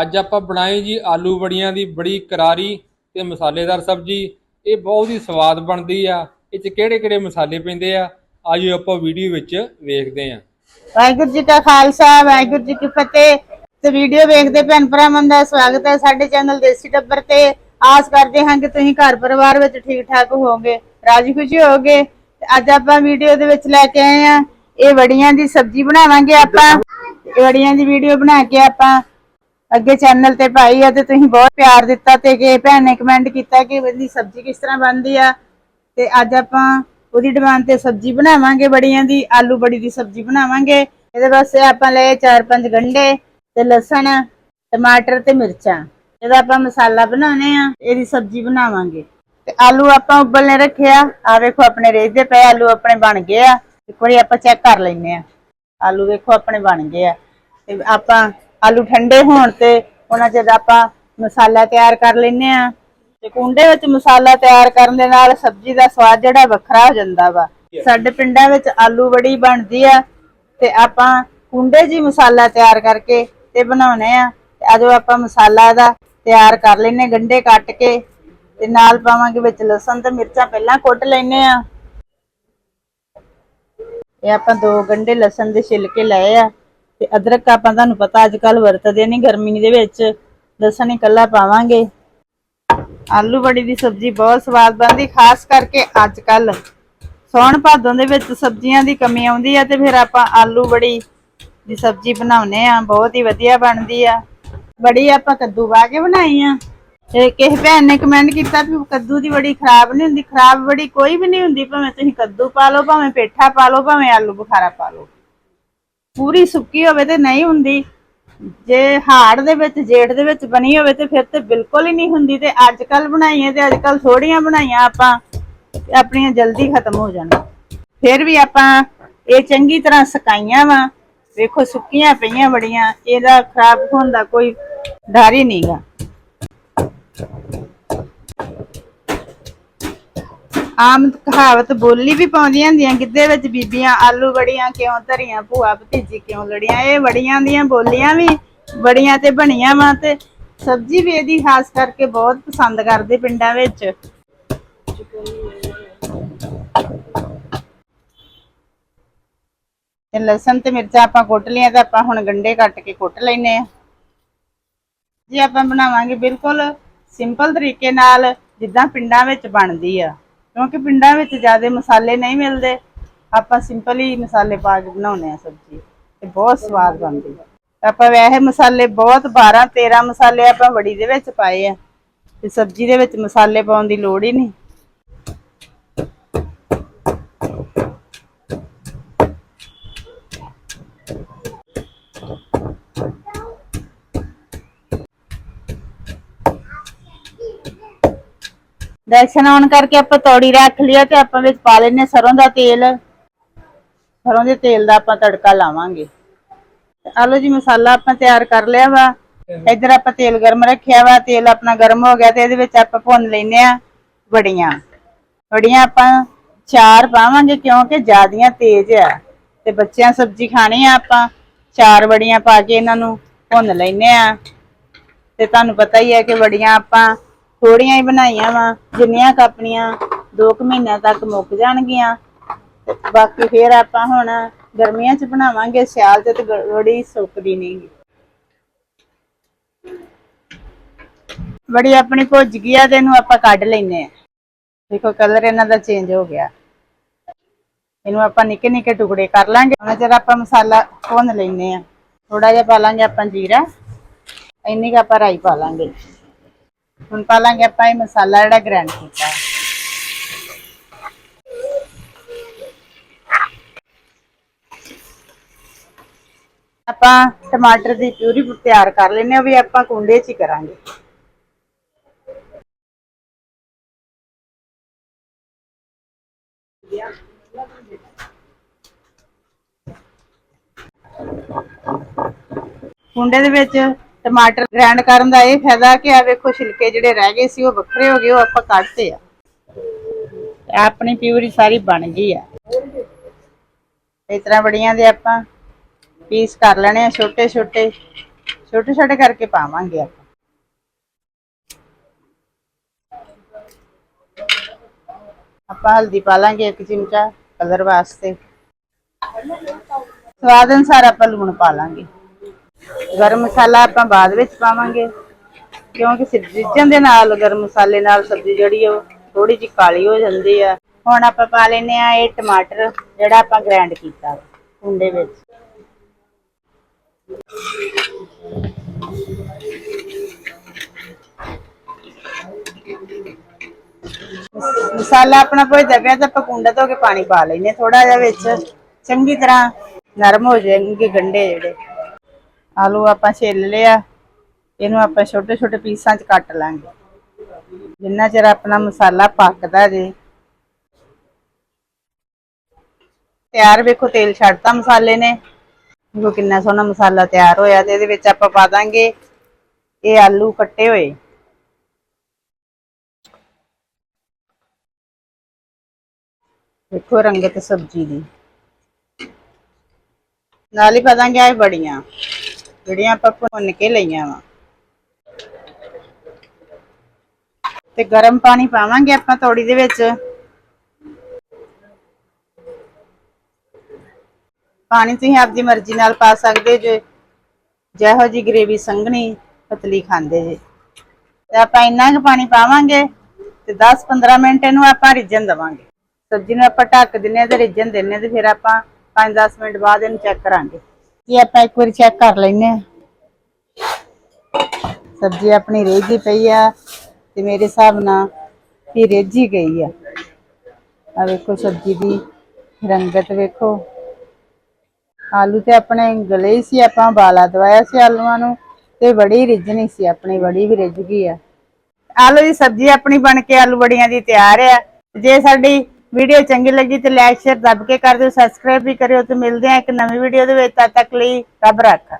ਅੱਜ ਆਪਾਂ ਬਣਾਈ ਜੀ ਆਲੂ ਬੜੀਆਂ ਦੀ ਬੜੀ ਕਰਾਰੀ ਤੇ ਮਸਾਲੇਦਾਰ ਸਬਜ਼ੀ। ਇਹ ਬਹੁਤ ਹੀ ਸਵਾਦ ਬਣਦੀ ਆ। ਇਹ ਚ ਕਿਹੜੇ ਕਿਹੜੇ ਮਸਾਲੇ ਪੈਂਦੇ ਆ, ਆਜੋ ਆਪਾਂ ਵੀਡੀਓ ਵਿੱਚ ਵੇਖਦੇ ਆ। ਵਾਹਿਗੁਰੂ ਜੀ ਕਾ ਖਾਲਸਾ, ਵਾਹਿਗੁਰੂ ਜੀ ਕੀ ਫਤਿਹ। ਤੇ ਵੀਡੀਓ ਵੇਖਦੇ ਭੈਣ ਭਰਾਵਾਂ ਦਾ ਸਵਾਗਤ ਹੈ ਸਾਡੇ ਚੈਨਲ ਦੇਸੀ ਟੱਬਰ ਤੇ। ਆਸ ਕਰਦੇ ਹਾਂ ਕਿ ਤੁਸੀਂ ਘਰ ਪਰਿਵਾਰ ਵਿੱਚ ਠੀਕ ਠਾਕ ਹੋਵੋਗੇ, ਰਾਜੀ ਖੁਸ਼ੀ ਹੋਵੋਗੇ। ਅੱਜ ਆਪਾਂ ਵੀਡੀਓ ਦੇ ਵਿੱਚ ਲੈ ਕੇ ਆਏ ਆ ਇਹ ਵੜੀਆਂ ਦੀ ਸਬਜ਼ੀ ਬਣਾਵਾਂਗੇ ਆਪਾਂ। ਵੜੀਆਂ ਦੀ ਵੀਡੀਓ ਬਣਾ ਕੇ ਆਪਾਂ ਅੱਗੇ ਚੈਨਲ ਤੇ ਪਾਈ ਆ ਤੇ ਤੁਸੀਂ ਬਹੁਤ ਪਿਆਰ ਦਿੱਤਾ ਤੇ ਕਿ ਭੈਣ ਨੇ ਕਮੈਂਟ ਕੀਤਾ ਕਿ ਇਹਦੀ ਸਬਜ਼ੀ ਕਿਸ ਤਰ੍ਹਾਂ ਬਣਦੀ ਆ। ਤੇ ਅੱਜ ਆਪਾਂ ਉਹਦੀ ਡਿਮਾਂਡ ਤੇ ਸਬਜ਼ੀ ਬਣਾਵਾਂਗੇ ਬੜੀਆਂ ਦੀ, ਆਲੂ ਬੜੀ ਦੀ ਸਬਜ਼ੀ ਬਣਾਵਾਂਗੇ। ਇਹਦੇ ਵਾਸਤੇ ਆਪਾਂ ਲਏ 4-5 ਗੰਢੇ ਤੇ ਲਸਣ, ਟਮਾਟਰ ਤੇ ਮਿਰਚਾਂ। ਇਹਦਾ ਆਪਾਂ ਮਸਾਲਾ ਬਣਾਉਣੇ ਆ, ਇਹਦੀ ਸਬਜ਼ੀ ਬਣਾਵਾਂਗੇ। ਤੇ ਆਲੂ ਆਪਾਂ ਉਬਲਨੇ ਰੱਖਿਆ। ਆ ਵੇਖੋ ਆਪਣੇ ਰੇਜਦੇ ਪਏ ਆਲੂ ਆਪਣੇ ਬਣ ਗਏ ਆ। ਇੱਕ ਵਾਰੀ ਆਪਾਂ ਚੈੱਕ ਕਰ ਲੈਨੇ ਆ। ਆਲੂ ਵੇਖੋ ਆਪਣੇ ਬਣ ਗਏ ਆ। ਤੇ ਆਪਾਂ ਆਲੂ ਠੰਡੇ ਹੋਣ ਤੇ ਉਹਨਾਂ ਚ ਆਪਾਂ ਮਸਾਲਾ ਤਿਆਰ ਕਰ ਲੈਨੇ ਆ ਤੇ ਕੁੰਡੇ ਵਿੱਚ ਮਸਾਲਾ ਤਿਆਰ ਕਰਨ ਦੇ ਨਾਲ ਸਬਜ਼ੀ ਦਾ ਸਵਾਦ ਜਿਹੜਾ ਵੱਖਰਾ ਹੋ ਜਾਂਦਾ ਵਾ। ਸਾਡੇ ਪਿੰਡਾਂ ਵਿੱਚ ਆਲੂ ਬੜੀ ਬਣਦੀ ਆ ਤੇ ਆਪਾਂ ਕੁੰਡੇ ਜੀ ਮਸਾਲਾ ਤਿਆਰ ਕਰਕੇ ਤੇ ਬਣਾਉਨੇ ਆ। ਤੇ ਅਜੋ ਆਪਾਂ ਮਸਾਲਾ ਦਾ ਤਿਆਰ ਕਰ ਲੈਨੇ ਗੰਡੇ ਕੱਟ ਕੇ ਤੇ ਨਾਲ ਪਾਵਾਂਗੇ ਵਿੱਚ ਲਸਣ ਤੇ ਮਿਰਚਾਂ ਪਹਿਲਾਂ ਕੁੱਟ ਲੈਨੇ ਆ ਇਹ ਆਪਾਂ ਦੋ ਗੰਡੇ ਲਸਣ ਦੇ ਛਿਲਕੇ ਲਏ ਆ। ਤੇ ਅਦਰਕ ਆਪਾਂ ਤੁਹਾਨੂੰ ਪਤਾ ਅੱਜ ਕੱਲ ਵਰਤਦੇ ਨਹੀਂ ਗਰਮੀ ਦੇ ਵਿੱਚ। ਲਸਣ ਇਕੱਲਾ ਪਾਵਾਂਗੇ। ਆਲੂ ਬੜੀ ਦੀ ਸਬਜ਼ੀ ਬਹੁਤ ਸਵਾਦ ਬਣਦੀ, ਖਾਸ ਕਰਕੇ ਅੱਜ ਕੱਲ ਸੌਣ ਭਾਦੋਂ ਦੇ ਵਿੱਚ ਸਬਜ਼ੀਆਂ ਦੀ ਕਮੀ ਆਉਂਦੀ ਆ ਤੇ ਫਿਰ ਆਪਾਂ ਆਲੂ ਬੜੀ ਦੀ ਸਬਜ਼ੀ ਬਣਾਉਨੇ ਆ, ਬਹੁਤ ਹੀ ਵਧੀਆ ਬਣਦੀ ਆ। ਬੜੀ ਆਪਾਂ ਕੱਦੂ ਪਾ ਕੇ ਬਣਾਈ ਆ। ਤੇ ਕਿਸੇ ਭੈਣ ਨੇ ਕਮੈਂਟ ਕੀਤਾ ਵੀ ਕੱਦੂ ਦੀ ਬੜੀ ਖਰਾਬ ਨਹੀਂ ਹੁੰਦੀ, ਖਰਾਬ ਬੜੀ ਕੋਈ ਵੀ ਨਹੀਂ ਹੁੰਦੀ, ਭਾਵੇਂ ਤੁਸੀਂ ਕੱਦੂ ਪਾ ਲਓ, ਭਾਵੇਂ ਪੇਠਾ ਪਾ ਲਓ, ਭਾਵੇਂ ਆਲੂ ਬੁਖਾਰਾ ਪਾ ਲਓ। ਪੂਰੀ ਸੁੱਕੀ ਹੋਵੇ ਤੇ ਨਹੀਂ ਹੁੰਦੀ। ਜੇ ਹਾੜ ਦੇ ਵਿੱਚ, ਜੇਠ ਦੇ ਵਿੱਚ ਬਣੀ ਹੋਵੇ ਤੇ ਫਿਰ ਤੇ ਬਿਲਕੁਲ ਹੀ ਨਹੀਂ ਹੁੰਦੀ ਤੇ ਅੱਜ ਕੱਲ ਬਣਾਈਏ ਤੇ ਅੱਜ ਕੱਲ ਥੋੜੀਆਂ ਬਣਾਈਆਂ ਆਪਾਂ ਆਪਣੀਆਂ ਜਲਦੀ ਖਤਮ ਹੋ ਜਾਣ। ਫਿਰ ਵੀ ਆਪਾਂ ਇਹ ਚੰਗੀ ਤਰ੍ਹਾਂ ਸਕਾਈਆਂ ਵਾ। ਵੇਖੋ ਸੁੱਕੀਆਂ ਪਈਆਂ ਬੜੀਆਂ, ਇਹਦਾ ਖਰਾਬ ਹੋਣ ਦਾ ਕੋਈ ਡਰ ਹੀ ਨਹੀਂਗਾ ਆਮ ਕਹਾਵਤ ਬੋਲੀ ਵੀ ਪਾਉਂਦੀਆਂ ਹੁੰਦੀਆਂ। ਗਿੱਧੇ ਵਿੱਚ ਬੀਬੀਆਂ ਆਲੂ ਬੜੀਆਂ ਕਿਉਂ ਧਰੀਆਂ, ਭੂਆ ਭਤੀਜੀ ਕਿਉਂ ਲੜੀਆਂ? ਇਹ ਬੜੀਆਂ ਦੀਆਂ ਬੋਲੀਆਂ ਵੀ ਬੜੀਆਂ ਤੇ ਬਣੀਆਂ ਵਾ ਤੇ ਸਬਜ਼ੀ ਵੀ ਇਹਦੀ ਖਾਸ ਕਰਕੇ ਬਹੁਤ ਪਸੰਦ ਕਰਦੇ ਪਿੰਡਾਂ ਵਿੱਚ। ਤੇ ਲਸਣ ਤੇ ਮਿਰਚਾਂ ਆਪਾਂ ਕੁੱਟ ਲਿਆ ਤੇ ਆਪਾਂ ਹੁਣ ਗੰਡੇ ਕੱਟ ਕੇ ਕੁੱਟ ਲੈਨੇ ਆ ਜੀ ਆਪਾਂ ਬਣਾਵਾਂਗੇ ਬਿਲਕੁਲ ਸਿੰਪਲ ਤਰੀਕੇ ਨਾਲ ਜਿੱਦਾਂ ਪਿੰਡਾਂ ਵਿੱਚ ਬਣਦੀ ਆ। ਕਿਉਂਕਿ ਪਿੰਡਾਂ ਵਿੱਚ ਜ਼ਿਆਦਾ ਮਸਾਲੇ ਨਹੀਂ ਮਿਲਦੇ। ਆਪਾਂ ਸਿੰਪਲ ਹੀ ਮਸਾਲੇ ਪਾ ਕੇ ਬਣਾਉਂਦੇ ਆ ਸਬਜ਼ੀ, ਤੇ ਬਹੁਤ ਸਵਾਦ ਬਣਦੀ ਆਪਾਂ ਵੈਸੇ ਮਸਾਲੇ ਬਹੁਤ 12 13 ਮਸਾਲੇ ਆਪਾਂ ਵੜੀ ਦੇ ਵਿੱਚ ਪਾਏ ਆ, ਤੇ ਸਬਜ਼ੀ ਦੇ ਵਿੱਚ ਮਸਾਲੇ ਪਾਉਣ ਦੀ ਲੋੜ ਹੀ ਨਹੀਂ। ਡੈਕਸ਼ਨ ਆਉਣ ਕਰਕੇ ਆਪਾਂ ਤੌੜੀ ਰੱਖ ਲਿਆ ਤੇ ਆਪਾਂ ਵਿੱਚ ਪਾ ਲੈਨੇ ਸਰੋਂ ਦਾ ਤੇਲ। ਸਰੋਂ ਦੇ ਤੇਲ ਦਾ ਆਪਾਂ ਤੜਕਾ ਲਾਵਾਂਗੇ। ਤੇ ਜੀ, ਮਸਾਲਾ ਆਪਾਂ ਤਿਆਰ ਕਰ ਲਿਆ ਵਾ। ਇੱਧਰ ਆਪਾਂ ਤੇਲ ਗਰਮ ਰੱਖਿਆ ਵਾ। ਤੇਲ ਆਪਣਾ ਗਰਮ ਹੋ ਗਿਆ ਤੇ ਇਹਦੇ ਵਿੱਚ ਆਪਾਂ ਭੁੰਨ ਲੈਨੇ ਆ ਵੜੀਆਂ। ਵੜੀਆਂ ਆਪਾਂ ਚਾਰ ਪਾਵਾਂਗੇ ਕਿਉਂਕਿ ਜਿਆਦੀਆਂ ਤੇਜ਼ ਆ। ਤੇ ਬੱਚਿਆਂ ਸਬਜ਼ੀ ਖਾਣੀ ਆ ਆਪਾਂ। ਚਾਰ ਵੜੀਆਂ ਪਾ ਕੇ ਇਹਨਾਂ ਨੂੰ ਭੁੰਨ ਲੈਨੇ ਆ ਤੇ ਤੁਹਾਨੂੰ ਪਤਾ ਹੀ ਹੈ ਕਿ ਵੜੀਆਂ ਆਪਾਂ ਥੋੜੀਆਂ ਹੀ ਬਣਾਈਆਂ ਵਾ, ਜਿੰਨੀਆਂ ਕੁ ਆਪਣੀਆਂ 2 ਮਹੀਨਿਆਂ ਤੱਕ ਮੁੱਕ ਜਾਣਗੀਆਂ। ਬਾਕੀ ਫੇਰ ਆਪਾਂ ਹੁਣ ਗਰਮੀਆਂ 'ਚ ਬਣਾਵਾਂਗੇ, ਸਿਆਲ 'ਚ ਤੇ ਗ- ਸੁੱਕਦੀ ਨਹੀਂ ਵੜੀ ਆਪਣੀ ਭੁੱਜ ਗਈ ਆ ਤੇ ਇਹਨੂੰ ਆਪਾਂ ਕੱਢ ਲੈਨੇ ਆ। ਦੇਖੋ ਕਲਰ ਇਹਨਾਂ ਦਾ ਚੇਂਜ ਹੋ ਗਿਆ। ਇਹਨੂੰ ਆਪਾਂ ਨਿੱਕੇ ਨਿੱਕੇ ਟੁਕੜੇ ਕਰ ਲਾਂਗੇ। ਹੁਣ ਚਿਰ ਆਪਾਂ ਮਸਾਲਾ ਭੁੰਨ ਲੈਨੇ ਆ। ਥੋੜਾ ਜਿਹਾ ਪਾ ਲਾਂਗੇ ਆਪਾਂ ਜੀਰਾ। ਇੰਨੀ ਕੁ ਆਪਾਂ ਰਾਈ ਪਾ ਲਾਂਗੇ। ਹੁਣ ਪਾ ਲਾਂਗੇ ਆਪਾਂ ਇਹ ਮਸਾਲਾ ਜਿਹੜਾ ਗ੍ਰਾਈਂਡ ਕੀਤਾ ਹੈ। ਆਪਾਂ ਟਮਾਟਰ ਦੀ ਪਿਊਰੀ ਤਿਆਰ ਕਰ ਲੈਨੇ ਆ ਵੀ ਆਪਾਂ ਕੁੰਡੇ 'ਚ ਹੀ ਕਰਾਂਗੇ ਕੁੰਡੇ ਦੇ ਵਿੱਚ ਟਮਾਟਰ ਗ੍ਰਾਈਂਡ ਕਰਨ ਦਾ ਇਹ ਫਾਇਦਾ ਕਿ ਆ ਵੇਖੋ ਛਿਲਕੇ ਜਿਹੜੇ ਰਹਿ ਗਏ ਸੀ, ਉਹ ਵੱਖਰੇ ਹੋ ਗਏ, ਉਹ ਆਪਾਂ ਕੱਢਤੇ ਆ। ਆਪਣੀ ਪਿਊਰੀ ਸਾਰੀ ਬਣ ਗਈ ਆ। ਇਸ ਤਰ੍ਹਾਂ ਬੜੀਆਂ ਦੇ ਆਪਾਂ ਪੀਸ ਕਰ ਲੈਣੇ ਆ, ਛੋਟੇ ਛੋਟੇ ਛੋਟੇ ਛੋਟੇ ਕਰਕੇ ਪਾਵਾਂਗੇ ਆਪਾਂ। ਆਪਾਂ ਹਲਦੀ ਪਾ ਲਾਂਗੇ ਇੱਕ ਚਮਚਾ ਕਲਰ ਵਾਸਤੇ। ਸਵਾਦ ਅਨੁਸਾਰ ਆਪਾਂ ਲੂਣ ਪਾ ਲਾਂਗੇ। ਗਰਮ ਮਸਾਲਾ ਆਪਾਂ ਬਾਅਦ ਵਿੱਚ ਪਾਵਾਂਗੇ। ਕਿਉਂਕਿ ਸਿੱਜਣ ਦੇ ਨਾਲ ਗਰਮ ਮਸਾਲੇ ਨਾਲ ਸਬਜ਼ੀ ਜਿਹੜੀ ਉਹ ਥੋੜੀ ਜਿਹੀ ਕਾਲੀ ਹੋ ਜਾਂਦੀ ਆ। ਹੁਣ ਆਪਾਂ ਪਾ ਲੈਨੇ ਆ ਇਹ ਟਮਾਟਰ, ਜਿਹੜਾ ਆਪਾਂ ਗ੍ਰਾਈਂਡ ਕੀਤਾ ਕੁੰਡੇ ਵਿੱਚ। ਮਸਾਲਾ ਆਪਣਾ ਭੁੱਜਦਾ ਪਿਆ ਤਾਂ ਆਪਾਂ ਕੁੰਡਾ ਧੋ ਕੇ ਪਾਣੀ ਪਾ ਲੈਨੇ ਥੋੜਾ ਜਿਹਾ ਵਿੱਚ। ਚੰਗੀ ਤਰ੍ਹਾਂ ਨਰਮ ਹੋ ਜਾਣਗੇ ਗੰਡੇ ਜਿਹੜੇ। ਆਲੂ ਆਪਾਂ ਛਿੱਲ ਲਿਆ, ਇਹਨੂੰ ਆਪਾਂ ਛੋਟੇ ਛੋਟੇ ਪੀਸਾਂ 'ਚ ਕੱਟ ਲਾਂਗੇ। ਜਿੰਨਾ ਚਿਰ ਆਪਣਾ ਮਸਾਲਾ ਪੱਕਦਾ ਜੇ। ਤਿਆਰ ਵੇਖੋ, ਤੇਲ ਛੱਡਤਾ ਮਸਾਲੇ ਨੇ। ਦੇਖੋ ਕਿੰਨਾ ਸੋਹਣਾ ਮਸਾਲਾ ਤਿਆਰ ਹੋਇਆ ਤੇ ਇਹਦੇ ਵਿੱਚ ਆਪਾਂ ਪਾ ਦਾਂਗੇ ਇਹ ਆਲੂ ਕੱਟੇ ਹੋਏ। ਦੇਖੋ ਰੰਗਤ ਸਬਜ਼ੀ ਦੀ। ਨਾਲ ਹੀ ਪਾ ਦਾਂਗੇ ਆਹ ਬੜੀਆਂ। ਜਿਹੜੀਆਂ ਆਪਾਂ ਭੁੰਨ ਕੇ ਲਈਆਂ ਵਾ। ਤੇ ਗਰਮ ਪਾਣੀ ਪਾਵਾਂਗੇ ਆਪਾਂ ਤੌੜੀ ਦੇ ਵਿੱਚ। ਪਾਣੀ ਤੁਸੀਂ ਆਪਦੀ ਮਰਜ਼ੀ ਨਾਲ ਪਾ ਸਕਦੇ ਜੇ। ਜਿਹੋ ਜੀ ਗ੍ਰੇਵੀ ਸੰਘਣੀ, ਪਤਲੀ ਖਾਂਦੇ ਜੇ। ਤੇ ਆਪਾਂ ਇੰਨਾ ਕੁ ਪਾਣੀ ਪਾਵਾਂਗੇ ਤੇ 10-15 ਮਿੰਟ ਇਹਨੂੰ ਆਪਾਂ ਰਿੱਝਣ ਦਵਾਂਗੇ। ਸਬਜ਼ੀ ਨੂੰ ਆਪਾਂ ਢੱਕ ਦਿੰਨੇ ਆ ਤੇ ਰਿੱਝਣ ਦਿੰਨੇ ਆ ਤੇ ਫਿਰ ਆਪਾਂ 5-10 ਮਿੰਟ ਬਾਅਦ ਇਹਨੂੰ ਚੈੱਕ ਕਰਾਂਗੇ। ਜੀ ਆਪਾਂ ਇੱਕ ਵਾਰੀ ਚੈੱਕ ਕਰ ਲੈਨੇ ਆ ਸਬਜ਼ੀ ਆਪਣੀ ਰੇਝੀ ਪਈ ਆ ਤੇ ਮੇਰੇ ਹਿਸਾਬ ਨਾਲ ਵੀ ਰੇਝੀ ਗਈ ਆ। ਆ ਵੇਖੋ ਸਬਜ਼ੀ ਦੀ ਰੰਗਤ ਵੇਖੋ। ਆਲੂ ਤੇ ਆਪਣੇ ਗਲੇ ਸੀ, ਆਪਾਂ ਬਾਲਾ ਦਵਾਇਆ ਸੀ ਆਲੂਆਂ ਨੂੰ ਤੇ ਬੜੀ ਰਿੱਝਣੀ ਸੀ, ਆਪਣੀ ਬੜੀ ਵੀ ਰਿੱਝ ਗਈ ਆ। ਆਲੂ ਦੀ ਸਬਜ਼ੀ ਆਪਣੀ ਬਣ ਕੇ ਆਲੂ ਬੜੀਆਂ ਦੀ ਤਿਆਰ ਆ। ਜੇ ਸਾਡੀ ਵੀਡੀਓ ਚੰਗੀ ਲੱਗੀ ਤੇ ਲਾਈਕ, ਸ਼ੇਅਰ ਦੱਬ ਕੇ ਕਰ ਦਿਓ ਸਬਸਕ੍ਰਾਈਬ ਵੀ ਕਰਿਓ ਤੇ ਮਿਲਦੇ ਆ ਇੱਕ ਨਵੀਂ ਵੀਡੀਓ ਦੇ ਵਿੱਚ। ਤਦ ਤੱਕ ਲਈ ਰੱਬ ਰੱਖਾ।